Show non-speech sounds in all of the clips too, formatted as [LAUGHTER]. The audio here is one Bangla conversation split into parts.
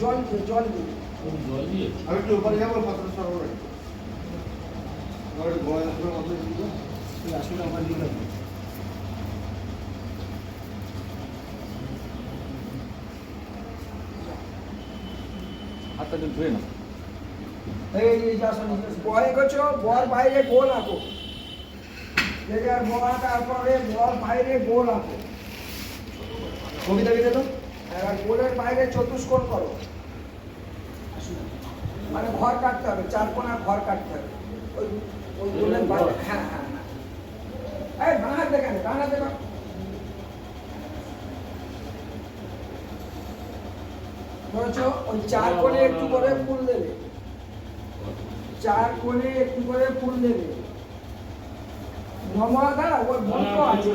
জল দিয়ে জল দিয়ে। জল দিয়ে? আমি একটু উপরে যাব পাত্র সরবরাহ আসলে আমার দিকে হাতটা ধুয়ে না এই এই যা শোনো বয় করছ বল বাইরে গোল আঁকো। জায়গার বল তারপরে বল বাইরে গোল আঁকো। কবিতা লিখে তো এবার গোলের বাইরে চতুষ্কোণ করো। মানে ঘর কাটতে হবে চার কোনা ঘর কাটতে হবে। ওই ওই গোলের বাইরে হ্যাঁ হ্যাঁ হ্যাঁ। এই বাঁ হাত দেখানে বাঁ হাত দেখা ওই চার কোণে একটু করে ফুল দেবে। চার কোণে একটু করে ফুল দেবে। নমা দাঁড়া ওই মন্ত্র আছে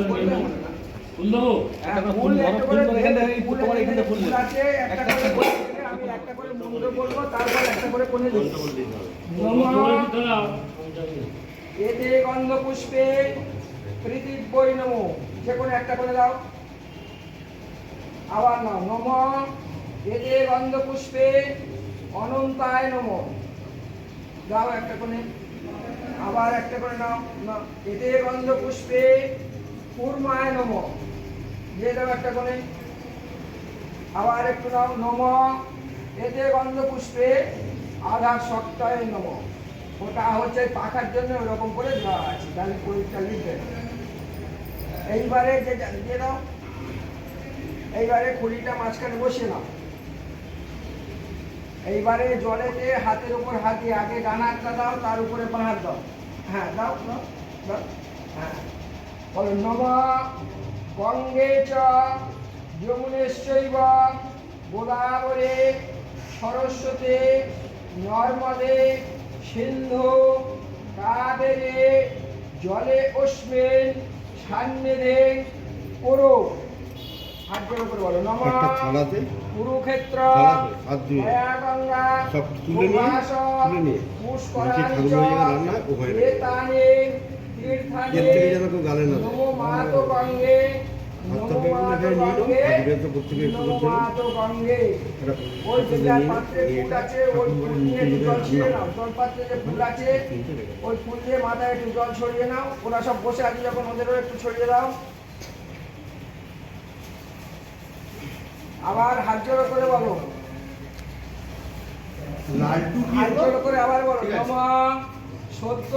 বললে হবে না। ফুল দেবো হ্যাঁ, একটা ফুল একটা করে এখানে দেবে, ফুল তোমার এখানে এখানে ফুল ফুল আছে, একটা করে আমি একটা করে মন্ত্র বলব, তারপর একটা করে কোণে দেবো। নমঃ এতে গন্ধ পুষ্পে প্রীতি বই নম যে কোনো একটা করে দাও। আবার নাও নম। এতে গন্ধ পুষ্পে অনন্তায় নম। দাও একটা করে আবার একটা করে নাও। না এতে গন্ধ পুষ্পে কুর্মায় নম। দিয়ে দাও একটা আবার একটু নাও, নম। এতে গন্ধ পুষ্পে আধার সপ্তাহে নম। ওটা হচ্ছে পাখার জন্য ওরকম করে দেওয়া আছে, তাহলে পরীক্ষা লিখবে এইবারে যে দিয়ে দাও। এইবারে খুঁড়িটা মাঝখানে বসে নাও। এইবারে জলেতে হাতের উপর হাত দিয়ে আগে ডান হাতটা দাও, তার উপরে হাত দাও। হ্যাঁ দাও দাও দাও। হ্যাঁ। বলো, নম। গঙ্গে চ যমুনেশ্বৈব গোদাবরে সরস্বতী নর্মদে সিন্ধু কাবেরে জলে অস্মিন সান্নিধে করো হাতের উপরে বলো। নম কুরুক্ষেত্র গঙ্গা সব তুলে নিয়ে, পুষ্করাণি তীর্থানি। নমো মাতো গঙ্গে ওই ফুল আছে ওই ফুল ঘরে নিয়ে জল নিয়ে নাও। নাও জল পাত্রে যে ফুল আছে তিনটে রেখে দাও। ওই ফুল দিয়ে মাথায় একটু জল ছড়িয়ে নাও ওরা সব বসে আছে যখন ওদেরও একটু ছড়িয়ে দাও আবার হাত জোড়ো করে বলো লাড্ডু কি হাত জোড়ো করে আবার বলো ঠিক সত্য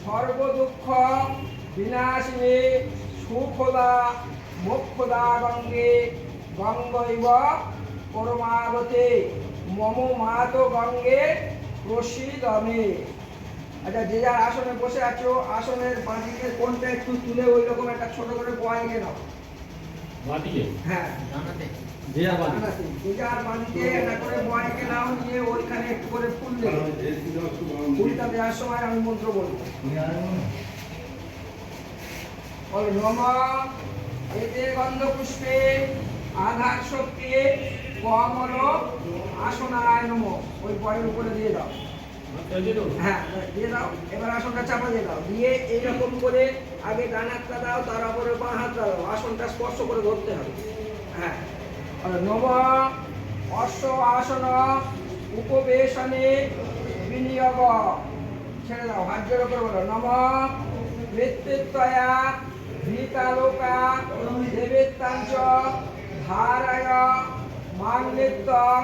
সর্ব দুঃখ বিনাশিনী সুখদা মোক্ষদা গঙ্গে গঙ্গৈব পরমাবতে। মম মাতো গঙ্গে প্রসিদমে। আচ্ছা যে যার আসনে বসে আছো আসনের বাঁদিকে কোনটা একটু তুলে ওই রকম একটা ছোট করে বয়ে নাও। মাটিয়ে হ্যাঁ। যে জানাতে। যে যার বাঁদিকে একটা করে বয়ে নাও নিয়ে ওইখানে একটু করে ফুল দেবে। ফুলটা দেওয়ার সময় আমি মন্ত্র বলব। নম এতে গন্ধ পুষ্পে আধার শক্তি কমল আসনায় নম। ওই বয়ের উপরে দিয়ে দাও। হ্যাঁ দিয়ে দাও। এবার আসনটা চাপা দিয়ে দাও। দিয়ে এইরকম করে আগে ডান হাতটা দাও, তার উপরে বাঁ হাতটা আসনটা স্পর্শ করে ধরতে হবে। হ্যাঁ। নম অশ্ব আসন, উপবেশনে বিনিয়োগ। ছেড়ে দাও। হাত জোড়ো করে বলো। নম, মৃত্যুত্বয়া ভীতালোকা দেবেত্তাঞ্চ ধারায় মাংনিত্যং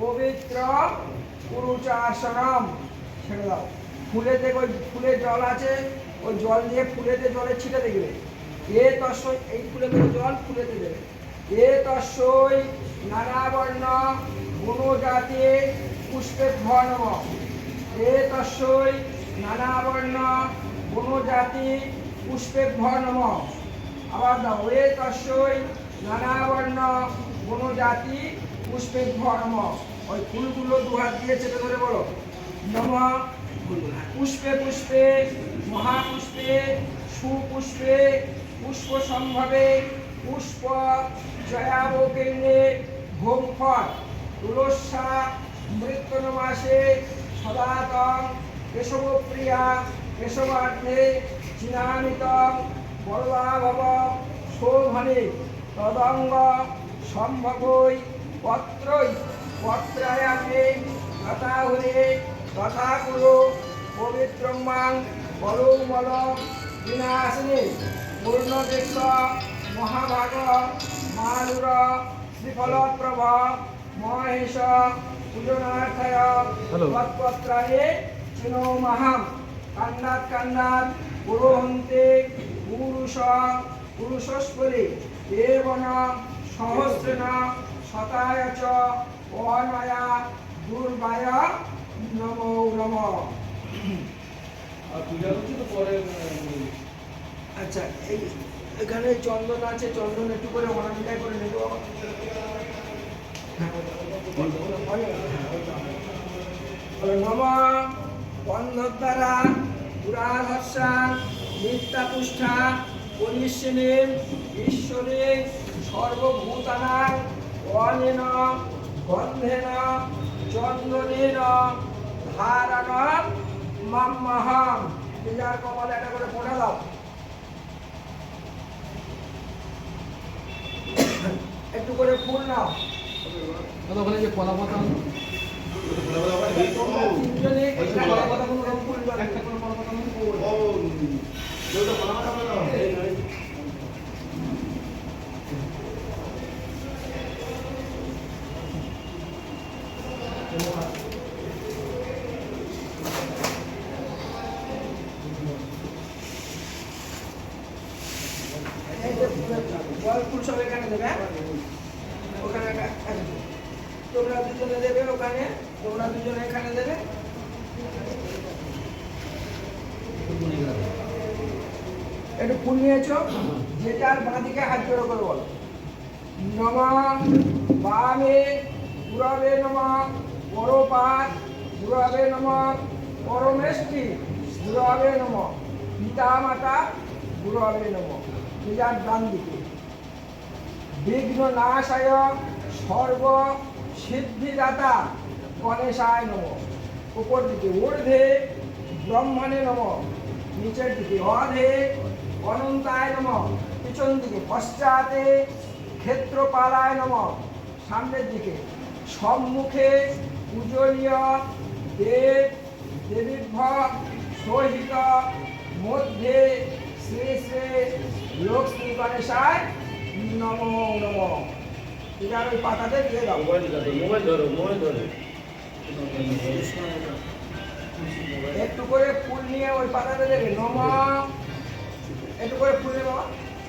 পবিত্র পুরুচাসনম ছেড়ে দাও। ফুলেতে ওই ফুলে জল আছে, ওই জল দিয়ে ফুলেতে জলে ছিটে দেখবে। এ তস্যই, এই ফুলে জল ফুলেতে দেবে। এ তস্যই নানা বর্ণ গুণজাতি পুষ্পে ধর্ম এ তস্যই নানা বর্ণ গুণজাতি পুষ্পে ধর্ম আবার এ তস্যই নানা বর্ণ গুণজাতি পুষ্পে ধর্ম ওই ফুলগুলো দু হাত দিয়ে চেপে ধরে বলো। নম। পুষ্পে পুষ্পে, মহাপুষ্পে, সুপুষ্পে পুষ্প সম্ভবে পুষ্প জয়াবকেন্দ্রে ভোম ফল। তুলস্যা মৃত্যুনমাসে সদাতন কেশবপ্রিয়া কেশবার্থে চিনামিতং বরদাভব শোভনে তদঙ্গ সম্ভবই পত্রই পত্রায়ামে তথা হরে তথা কুরু পবিত্রমাং বলৌমল বিনাশিনী পূর্ণদেশ মহাভাগ মালুর শ্রীফলপ্রভ মহেশ পূজনার্থয়. তৎপত্রায়ে চিনোমহাম কান্নাত কান্নাত পুরোহন্তে পুরুষ পুরুষস্পরে দেবন সহস্রেণ শতায় চ অনয়া দুর্বায় নমো নম আচ্ছা এই এখানে চন্দন আছে চন্দন একটু করে অনামিকায় করে নেব নম বন্ধদ্বারা পুরাধর্ষা, নিত্যাপুষ্ঠা পরিষ্যনে ঈশ্বরে সর্বভূতানাং অনেন, গন্ধেন, চন্দনেন, ধারণ, মাম্মাহাম। নিজের কপালে একটা করে পড়ে একটু করে ফুল নাও। ওখানে যে কলা পাতা আচ্ছা, কথা কোনো রকম ফুল একটা পাতা ও যেটা বানানো হবে না এই নয়। এই যে জল ফুল সব এখানে দেবে হ্যাঁ? ওখানে একটা- একটা। তোমরা দুজনে দেবে ওখানে তোমরা দুজনে এখানে দেবে একটু ফুল নিয়েছো যেটার বাঁদিকে হাত জোড়ো করে বলো নম বামে পুরবে নম পরপাত পুরবে নম পরমেষ্টি পুরবে নম পিতা মাতা পুরবে নম। নিজার ডান দিকে বিঘ্ন নাশায় সর্ব সিদ্ধিদাতা গণেশায় নম। উপর দিকে ঊর্ধ্বে ব্রহ্মণে নম। নিচের দিকে অধে অনন্তায় নম। পিছন দিকে পশ্চাতে ক্ষেত্রপালায় নম। সামনের দিকে সম্মুখে পূজনীয় দেব দেবীভ্য সহিত মধ্যে শ্রী শ্রী লক্ষ্মী গণেশায় নম নম। এবার ওই পাতাতে দিয়ে দাও। মোবাইল ধরো মোবাইল ধরো মোবাইল ধরো। একটু করে ফুল নিয়ে ওই পাতাতে দেবে। নম। একটু করে ফুল নেব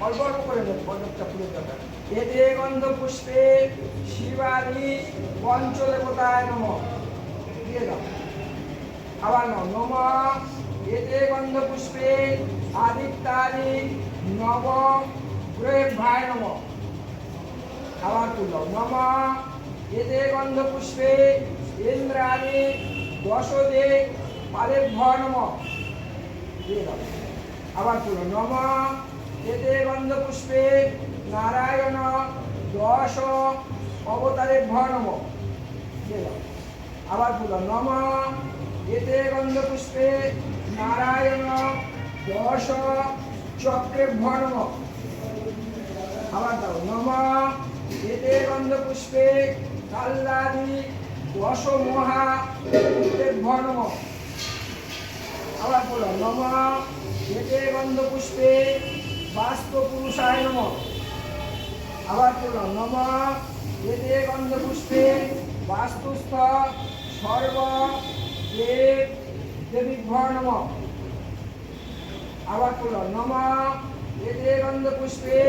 অল্প অল্প করে দেবে পঞ্চাশটা ফুলের দরকার এতে গন্ধ পুষ্পে শিবারি পঞ্চদেবতায় নম। দিয়ে দাও। আবার নাও। নম। এতে গন্ধ পুষ্পে আদিত্যাদি নব গ্রহেভ্যায় নম। আবার তুল। নম, এতে গন্ধ পুষ্পে ইন্দ্রাণী দশদে পালেভ্য নম। আবার তুল। নম, এতে গন্ধ পুষ্পে নারায়ণ দশ অবতারেভ্য নম। দিয়ে দাও। আবার তুল। নম, এতে গন্ধ পুষ্পে নারায়ণ দশ চক্রেভ্য নম আবার দাও। নম এতে গন্ধ পুষ্পে কাল্লাদি দশ মহা নম আবার বলো, নম এতে গন্ধ পুষ্পে বাস্ত পুরুষায় নম। আবার বলো, নম এতে গন্ধ পুষ্পে বাস্তুস্থ সর্ব দেব দেবীভ্য নম। আবার বলো, নম এতে গন্ধ পুষ্পে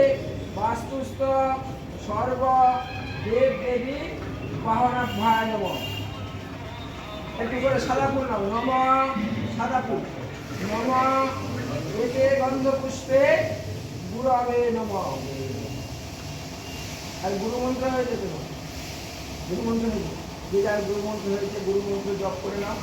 বাস্তুস্থ সর্ব দেব দেবী বাহনাভ্যায় নম। একটু করে সাদা ফুল নাও। নম সাদা ফুল। নম এতে গন্ধ পুষ্পে গুরবে নম। আর গুরু মন্ত্র হয়েছে তো গুরু মন্ত্র হয়েছে। যে যার গুরু মন্ত্র হয়েছে গুরু মন্ত্র জপ করে নাও।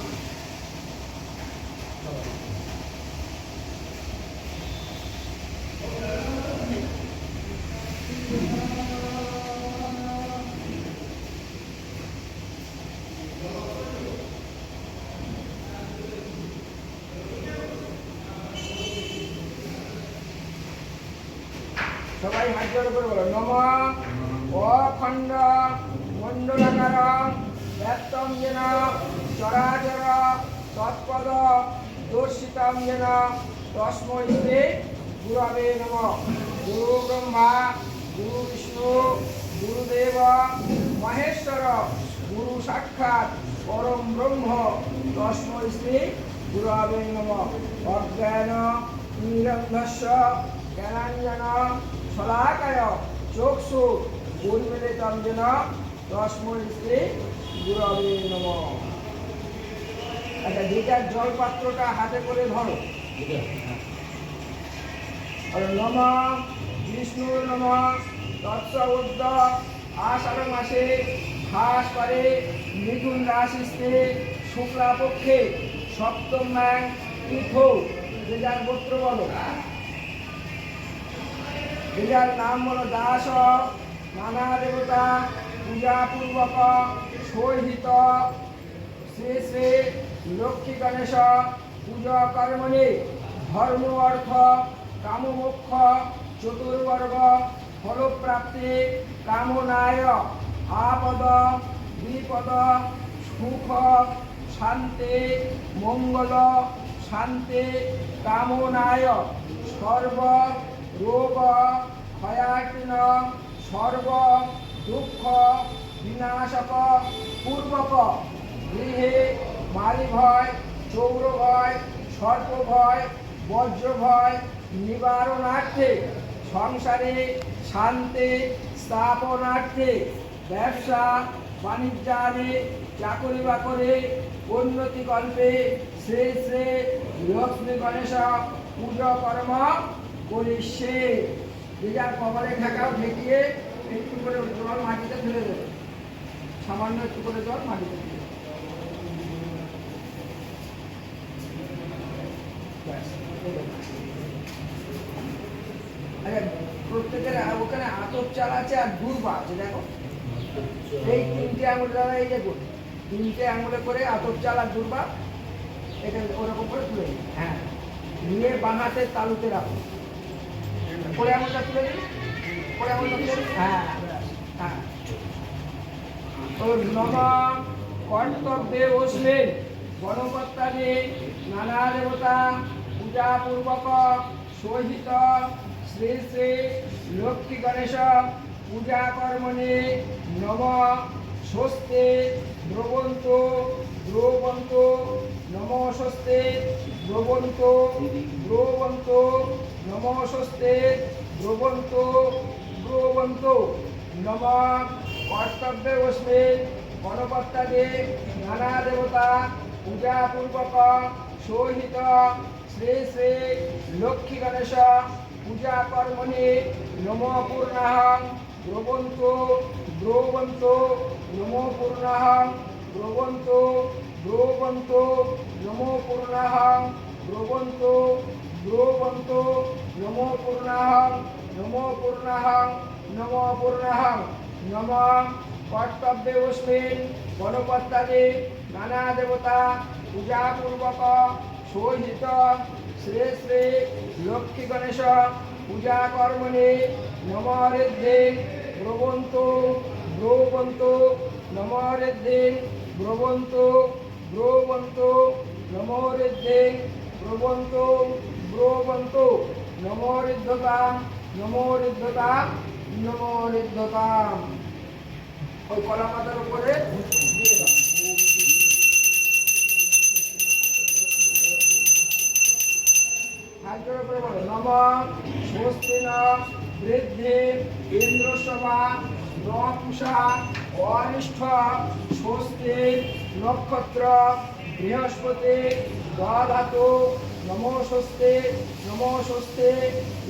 সবাই হাত জোড় করে বলো। নম অখণ্ড মণ্ডলাকার ব্যক্তম যেন চরাচর তৎপদ দর্শিতম যেন তস্মৈ শ্রী গুরবে নম। গুরু ব্রহ্মা, গুরু বিষ্ণু, গুরুদেব, মহেশ্বর, গুরু সাক্ষাৎ, পরম ব্রহ্ম তস্মৈ শ্রী গুরবে নম। অজ্ঞান, নিরন্ধস্য, জ্ঞানাঞ্জন, শলাকায়, চক্ষু উন্মিলিতম যেন তস্মৈ শ্রী গুরবে নম। আচ্ছা যেটার জল পাত্রটা হাতে করে ধরো। নম বিষ্ণুর নম তৎসউদ্দ আষাঢ় মাসে ঘাস পারে, মিথুন রাশিতে শুক্লা পক্ষে সপ্তম ম্যাং, তীর্থ যে যার গোত্র বলো? যে যার নাম বলো দাস, নানা দেবতা পূজাপূর্বক সহিত, শ্রী শ্রী লক্ষ্মী গণেশ, পূজা কর্মণি, ধর্ম অর্থ, কামমোক্ষ, চতুর্বর্গ, ফলপ্রাপ্তি, কামনায়, আপদ, বিপদ, সুখ, শান্তি, মঙ্গল, শান্তি, কামনায়, সর্ব, রোগ ক্ষয়াকীন সর্ব, দুঃখ, বিনাশক, পূর্বক, গৃহে মারি ভয় চৌর ভয় সর্প ভয় বজ্র ভয় নিবারণার্থে, সংসারে শান্তি স্থাপনার্থে, ব্যবসা বাণিজ্যানে চাকরি বাকরে উন্নতি কল্পে শ্রী শ্রী লক্ষ্মী গণেশ পুজো কর্ম করিষ্যে যে যার কবরে ঢাকাও ঢেকিয়ে একটু করে জল মাটিতে ফেলে দেবে। সামান্য একটু করে জল মাটিতে ফেলে দেবে। ব্যাস, এই দেখো। আচ্ছা প্রত্যেকের আ- ওখানে আতপ চাল আর দুর্বা আছে, দেখো। এই তিনটে আঙুল দ্বারা এই দেখুন তিনটে আঙুলে করে আতপ চাল আর দুর্বা এখানে ওরকম করে তুলে দিন হ্যাঁ। নিয়ে বাঁ হাতের তালুতে রাখুন পরে আঙুলটা তুলে দিন পরে আঙুলটা তুলে দিন হ্যাঁ হ্যাঁ। ও নম কর্তব্যে বসলেন গণকর্তারে নানা দেবতা পূজাপূর্বক সহিত শ্রী শ্রী লক্ষ্মী গণেশ পূজা কর্মণে নম। স্বস্তে দ্রবন্ত দ্রবন্ত নম স্বস্তে দ্রবন্ত দ্রবন্ত নম স্বস্তে দ্রবন্ত দ্রবন্ত নম। কর্তব্যে বসলেন গণকর্তাদের নানা দেবতা পূজাপূর্বক সহিত শ্রী শ্রী লক্ষ্মী গণেশ পূজা কর্মণি নম পূর্ণাহং দ্রবন্ত দ্রবন্ত নম পূর্ণাহং দ্রবন্ত দ্রবন্ত নম পূর্ণাহং দ্রবন্ত দ্রবন্ত নম পূর্ণাহং নম অস্মিন গণকর্তাদের নানা দেবতা পূজাপূর্বক সহিত শ্রী শ্রী লক্ষ্মী গণেশ পূজা কর্মণে নমরেদ্দিন ব্রবন্ত ব্রবন্ত নমরেদ্দিন ব্রবন্ত ব্রবন্ত নমরেদ্দিন ব্রবন্ত ব্রবন্ত নমরিদ্ধতাম নমরিদ্ধতাম নমরিদ্ধতাম ওই কলা পাতার উপরে হাতের উপরে বলো নম স্বস্তি বৃদ্ধি ইন্দ্রসভা নপুষা অনিষ্ঠ স্বস্তি নক্ষত্র বৃহস্পতি ধাতু নমো স্বস্তি নমো স্বস্তি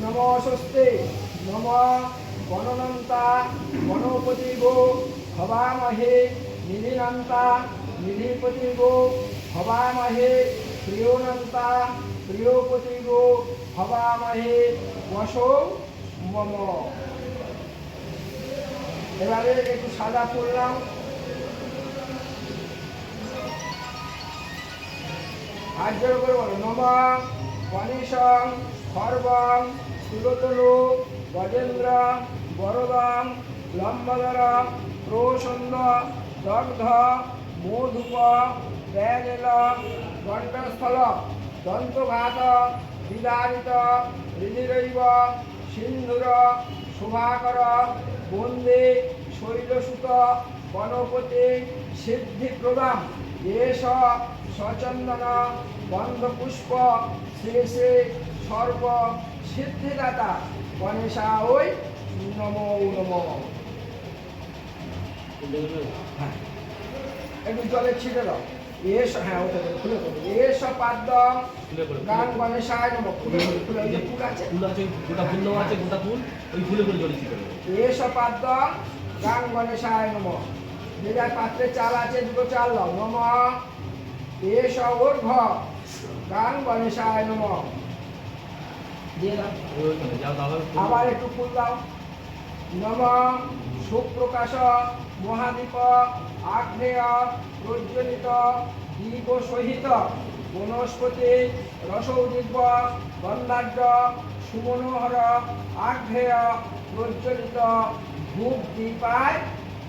নমো স্বস্তি নম গণনন্তা গণপতি গো হবামহে নিধিনন্তা নিধিপতি গো হবামহে প্রিয়নন্তা প্রিয়পতি গো হবামহে বসো মম। এবারে একটু সাদা করলাম হাত জোড় করে বলো নম গণেশং খর্বং সুরতলু, গজেন্দ্র বরদং লম্বদর প্রসন্দ দগ্ধ, মধুপ ব্যাজল গণ্ডস্থল দন্তঘাত বিদারিত হৃদিরৈব সিন্ধুর শুভাকর বন্দে শৈলসুত গণপতি সিদ্ধিপ্রদাম এষ সচন্দন গন্ধপুষ্প শেষে সর্ব সিদ্ধিদাতা গণেশা ওই নম নমো। হ্যাঁ। একটু জলে ছিটে দাও। এস হ্যাঁ ওটা করে খুলে দেবো এস পাদ্য গান গণেশায় নমো খুলে করে খুলে ওই যে ফুল আছে। ফুল আছে গোটা ফুল দেওয়া আছে গোটা ফুল ওই ফুলে করে জড়িয়ে ছিটে এস পাদ্য গান গণেশায় নমো। যে যার পাত্রে চাল আছে দুটো চাল দাও নম। এস ঊর্ধ্ব গান গণেশায় নমো। দিয়ে দাও। আবার একটু ফুল দাও। নম। সুপ্রকাশ মহাদীপ। আগ্নেয় প্রজ্বলিত দীপ সহিত বনস্পতি রসৌদিব্য গন্ধাঢ্য সুমনোহর, আগ্নেয় প্রজ্বলিত ধূপ দীপায়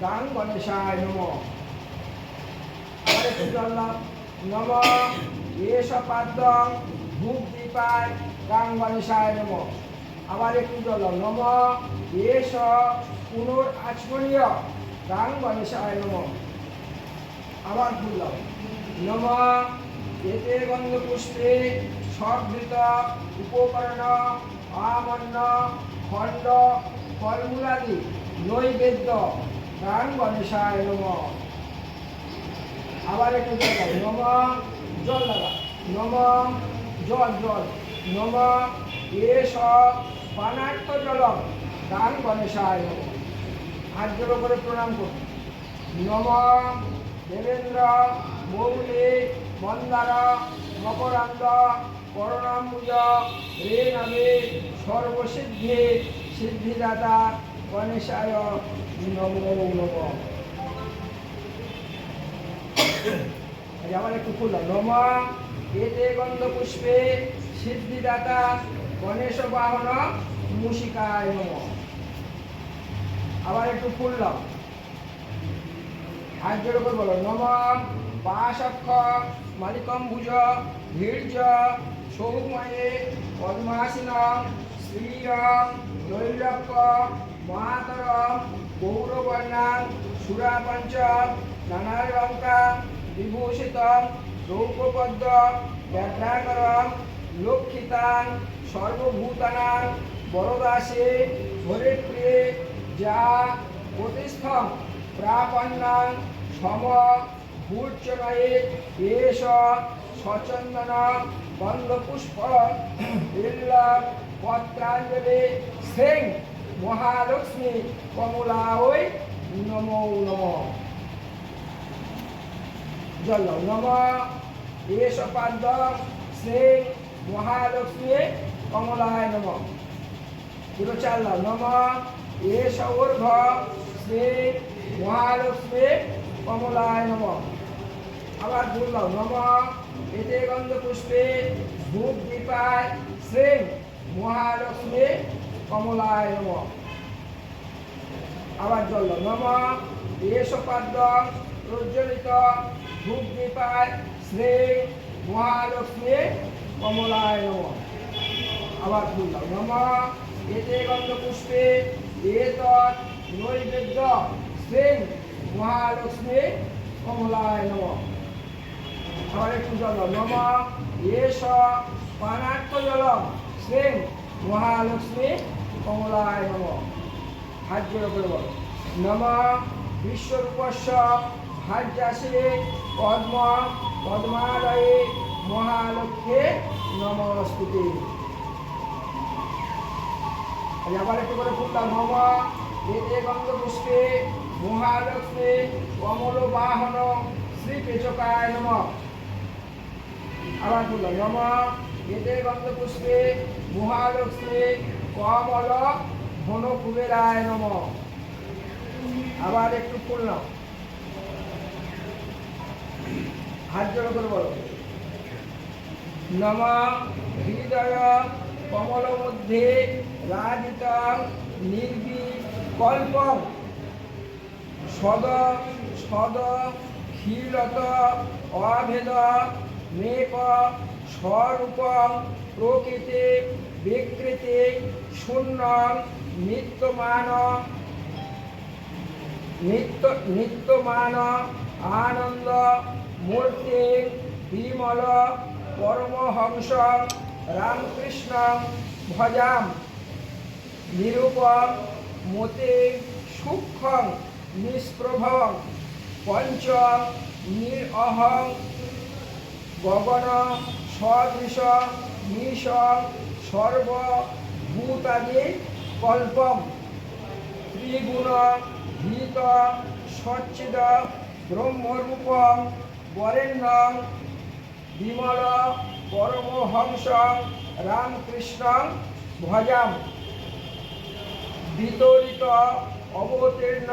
গান গণেশায় নম নম। এস পাদ্য ধূপ দীপায় গান গণেশায় নম। আবার একটু জল নম। এস পুনর আচমনীয় গান গণেশায় নম। আবার দাও নম, এতে গন্ধ পুষ্পে সবৃত উপকরণ, আমন্ন, খণ্ড, ফলমূলাদি নৈবেদ্য, প্রাণ গণেশায় নম। আবার একটু জল নম, জল দাদা, নম, জল জল, নম, এস, পানার্থ জলম দান গণেশায় নম। হাত জোড়ো করে প্রণাম করুন। নম দেবেন্দ্র, মৌলি, মন্দার, মকরান্দ, করণাম্বুজ রে নমে সর্বসিদ্ধি, সিদ্ধিদাতা, গণেশায় নমো নমঃ আবার একটু খুললাম নম, এতে গন্ধ পুষ্পে সিদ্ধিদাতা, গণেশ বাহন, মুশিকায় নম। আবার একটু ফুললাম হাত জোড় করে বলো, নম পাশক্ষ মালিকম্ভুজ ভীর্য সৌময়ে পদ্মাসীনম শ্রীয়ম দৈলক্য মহাতরম গৌরবর্ণাং, সুরাপঞ্চ নানালঙ্কা বিভূষিতম রৌপপদ্ম ব্যাঘ্রাকরম লক্ষিতাং সর্বভূতানাং বরদাসে, হরিপ্রিয়ে, যা প্রতিস্থম প্রাপন্নাং সম ভূর্চনয়ে এষ সচন্দন গন্ধপুষ্প বিল্ল পত্রাঞ্জলি সিং মহালক্ষ্মী কমলা ওই নমো। নমঃ জল নম এষ পাদ্য শ্রী মহালক্ষ্মী কমলায় নম। দুটো চাল দাও নম এষ ঊর্ধ্ব শ্রী মহালক্ষ্মী কমলায় নম। আবার দাও নম, এতে গন্ধ পুষ্পে ধূপ দীপায় শ্রী মহালক্ষ্মী কমলায় নম। আবার জল নম এষ পাদ্য প্রজ্বলিত ধূপ দীপায় শ্রী মহালক্ষ্মী কমলায় নম। আবার ফুল নম, এতে গন্ধ পুষ্পে এতৎ নৈবেদ্য শ্রী মহালক্ষ্মী, কমলায় নম। একটু জল নম। এষ পানার্থ জলম। শ্রী মহালক্ষ্মী, কমলায় নম। হাত জোড়ো করে বলো। নম বিশ্বরূপস্য ভাজ্যাসে পদ্ম, পদ্মালয়ে মহালক্ষ্মে নমস্তুতে। আবার একটু করে ফুটলাম। নম এতে গন্ধ পুষ্পে মহালক্ষ্মী কমল বাহন শ্রী পেচকায় নম। আবার ফুটলাম নম, এতে গন্ধ পুষ্পে মহালক্ষ্মী কমল ঘন কুবেরায় নম। আবার একটু ফুললাম হাত জোড়ো করে বলো। নম, হৃদয় কমল মধ্যে রাজিত, নির্বি কল্প সদ সদ ক্ষীলত অভেদ মেক স্বরূপ, প্রকৃতি, বিকৃতি শূন্য নিত্যমান, নিত্য, নিত্যমান, আনন্দ, মূর্তি, বিমল, পরমহংস, রামকৃষ্ণ, ভজাম, নিরূপম, মতে সূক্ষ্ম। নিষ্প্রভ পঞ্চ নিরহং গগন সদৃশ নিশ সর্বভূতাদি কল্পম। ত্রিগুণ ভীত সচ্চিদ ব্রহ্মরূপ বরেণ্য বিমল পরমহংস রামকৃষ্ণ ভজাম। বিতরিত অবতীর্ণ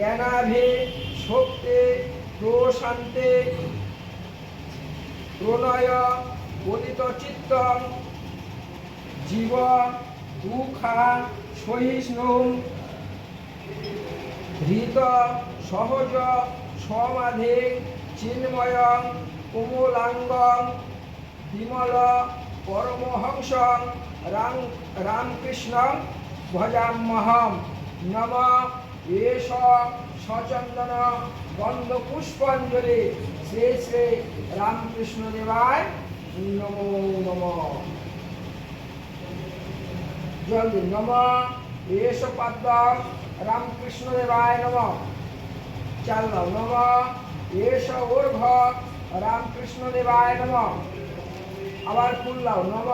জ্ঞানাভি শক্তি, প্রশান্তে। প্রণয় গদিত চিত্ত জীব দুঃখা সহিষ্ণু ধৃত সহজ সমাধি চিন্ময় কোমলাঙ্গ বিমল পরমহংস রাম রামকৃষ্ণ ভজাম্যহম নম সচন্দন গন্ধ পুষ্পাঞ্জলি শ্রী শ্রী রামকৃষ্ণ দেবায় নমো নম। পাদ্য রামকৃষ্ণ দেবায় নম। চাল নম। এষ ঊর্ধ্ব, রামকৃষ্ণ দেবায় নম। আবার ফুল দাও নম।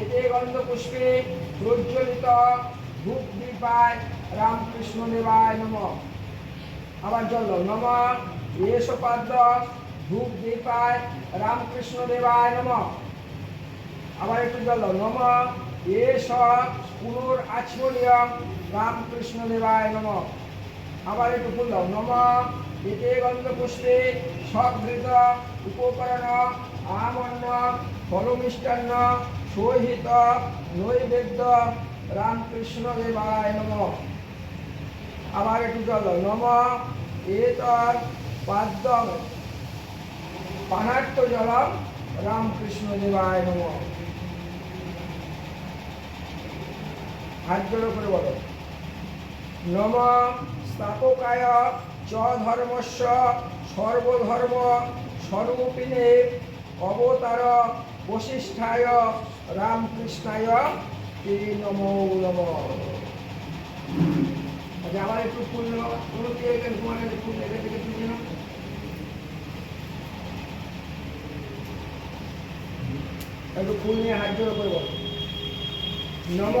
এতে গন্ধ পুষ্পে প্রজ্বলিত দীপায় রামকৃষ্ণ দেবায় নম। আবার জল নম। এষ পাদ্য, ধূপ দীপায় রামকৃষ্ণ দেবায় নম। আবার একটু জল নম। এষ পুনর আচমনিয়ম রামকৃষ্ণ দেবায় নম। আবার একটু দাও, নম। এতে গন্ধ পুষ্পে সঘৃত উপকরণ, আমন্ন, ফলমিষ্টান্ন, সহিত, নৈবেদ্য রামকৃষ্ণ দেবায় নম। আবার একটু দাও। নম। এতর পাদ্যম পানাট্য জলম রামকৃষ্ণ দেবায় নম। হাত জোড়ো করে বলো। নম। স্থাপকায় চ ধর্মস্য সর্বধর্ম স্বরূপিণে অবতার বশিষ্ঠায় রামকৃষ্ণায় নমো আচ্ছা একটু ফুল নেওয়া থেকে তুলে ফুল নিয়ে হাত জোড়ো করে বলো। নম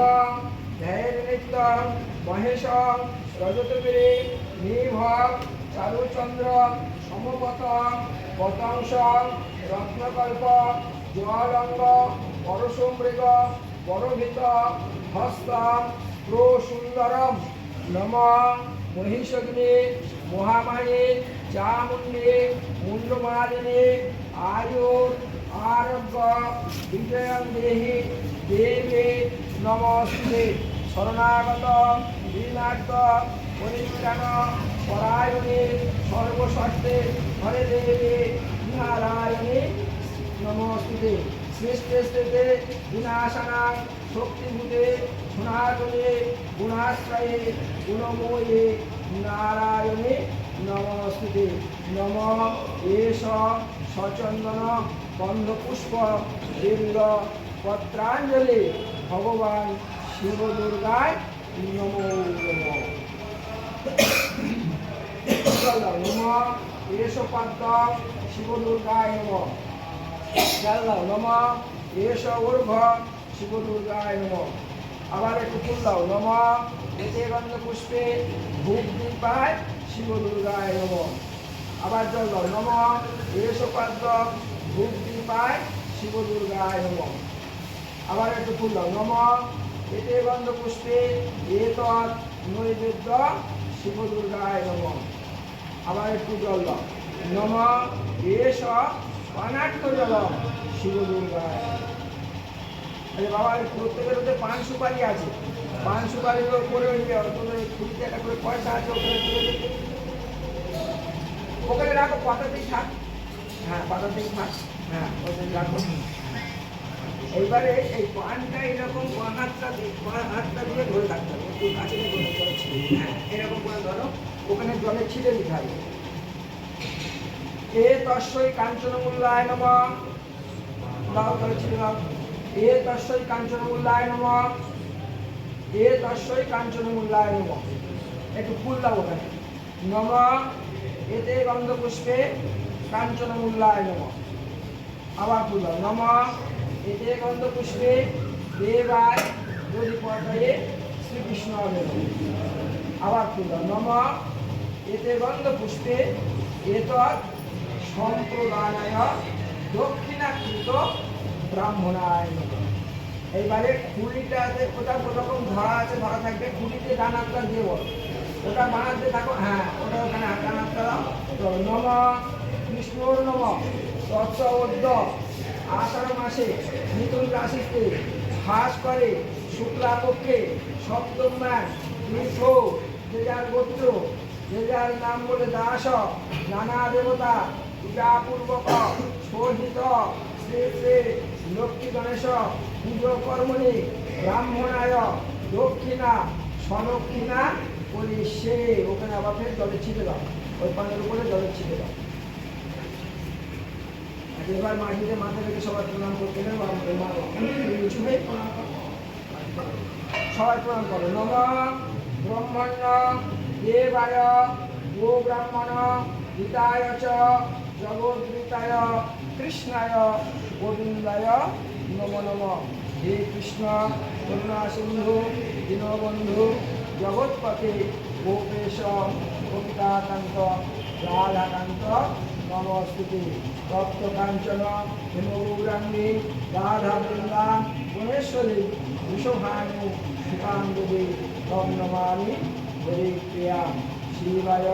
ধ্যানিত্য মহেশ রজতগিরি নির্ভর চারুচন্দ্র সমপত পতংশ রত্নকল্প জলঙ্গ পরশুমৃগ পরভিত হস্ত প্রসুন্দরম নম মহিষগ্নি মহামায়ী চামুণ্ডী মুন্ডমালিনী আয়ুর আরোগ্য বিজয়ং দেহি দেবে নমস্তে। শরণাগত দীনার্থ পরিত্রাণ পরায়ণে সর্বশর্তে হরে দেবে। নারায়ণে নমস্তে। স্থিতে বিনাশনা শক্তিভূতে সনাতনে গুণাশ্রয়ে গুণময়ে নারায়ণে নমস্তে নম এষ সচন্দন গন্ধপুষ্প বৃন্দ পত্রাঞ্জলি। ভগবান শিব দুর্গায় নমো। নম [COUGHS] এষ পাদ্য শিব দুর্গায় নম। জানলাম নম এষ ঊর্ধ্ব শিব দুর্গায় নম। আবার একটু ফুল দাও নম এতে গন্ধ পুষ্পে ধূপ দীপায় শিব দুর্গায় নম। আবার জল দাও, নম এষ পাদ্য ধূপ দীপায় শিব দুর্গায় নম। আবার একটু ফুল নম এতে গন্ধ পুষ্পে এত নৈবেদ্য শিব দুর্গায় নম। আবার একটু জল দাও, নম, এস দুর্গায় আরে বাবা প্রত্যেকের পান সুপারি আছে পান ওই করে পয়সা আছে ওখানে ওখানে রাখো থাক হ্যাঁ পাতাতেই থাক হ্যাঁ রাখো এইবারে এই পানটা এরকম ধরে থাকতে হবে কাছে। হ্যাঁ এরকম করে ধরো ওখানে জলে ছিটে দিতে হবে এ তস্যই কাঞ্চন মূল্যায় নম। দাও দাও। এ তস্যই কাঞ্চন মূল্যায় নম। এ তস্যই কাঞ্চন মূল্যায় নম। একটু ফুল দাও ওখানে। নম। এতে গন্ধ পুষ্পে কাঞ্চন মূল্যায় নম। আবার ফুল দাও। নম। এতে গন্ধ পুষ্পে দেবায় যদি পর্যায়ে শ্রীকৃষ্ণ আবেদন আবার ফুল দাও। নম। এতে গন্ধ পুষ্পে এতৎ সম্প্রদায় দক্ষিণাকৃত ব্রাহ্মণায়। এইবারে কুড়িটাতে ওটা ওরকম ধরা আছে, ধরা থাকবে। কুড়িতে ডান হাতটা দিয়ে বল। ওটা বানাতে থাকো হ্যাঁ ওটা ওখানে ডান তো নম কৃষ্ণর নম তত্ত্ব আষাঢ় মাসে মিথুন রাশিতে ভাস করে শুক্লা পক্ষে সপ্তম মাস তীর্থ যে যার গোত্র, যে যার নাম বলে দাস, নানা দেবতা পূজাপূর্বক শোধিত শ্রী শ্রী লক্ষ্মী গণেশ পুজো কর্মণি ব্রাহ্মণায় দক্ষিণা সদক্ষিণা করি সে, ওখানে আবার ফের জলে ছিটে দাও। ওই পানের উপরে জলে ছিটে দাও। এবার মাটিতে মাথা রেখে সবাই প্রণাম করতে নেই নিচু হয়ে সবাই প্রণাম করো। নম ব্রহ্মণ্য দেবায় গো ব্রাহ্মণ হিতায় চ জগদ্গীতায় কৃষ্ণায়, গোবিন্দায় নম নম। হে কৃষ্ণ করুণা সিন্ধু দীনবন্ধু জগৎপতি গোপেশ, কবিতাকান্ত, রাধাকান্ত, নমস্তুতি। তপ্ত কাঞ্চন হেমগৌরাঙ্গী রাধা বৃন্দা গুণেশ্বরী, বিশ্বভানু সুকাঙ্গী তম নমামি হরে প্রিয়া শিবায়,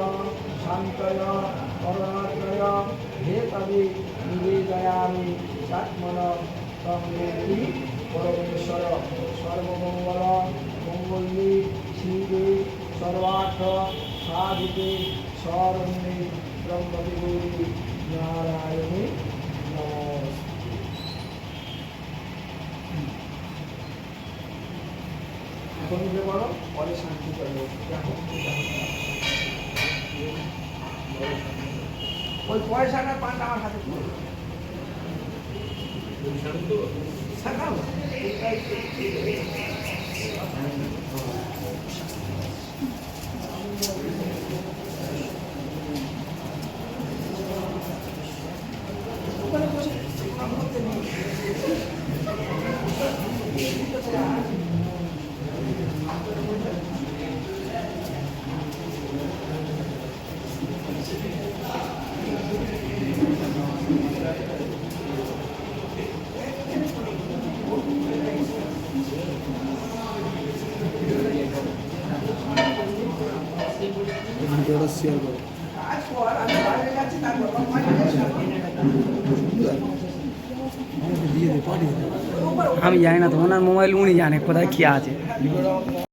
শান্তয় করণাত্রয় হে তবে নিবেদয়ামি চাত্মন তম মূর্তি পরমেশ্বর সর্বমঙ্গল মঙ্গলী শিবে সর্বার্থ সাধিকে শরণ্যে ব্রহ্মদেবী নারায়ণী নমস্তে এখন যে বলো পরে শান্তি করব দেখো ওই পয়সাটা পানটা আমার হাতে তুলো শাখাও ওখানে বসে প্রণাম করতে নেই ভিডিওটা শেয়ার করো কাজ কর আমি বাইরে যাচ্ছি তারপর বাড়ি দিয়ে দে পাঠিয়ে দে আমি জানি না তো ওনার মোবাইল উনি জানে কোথায় কী আছে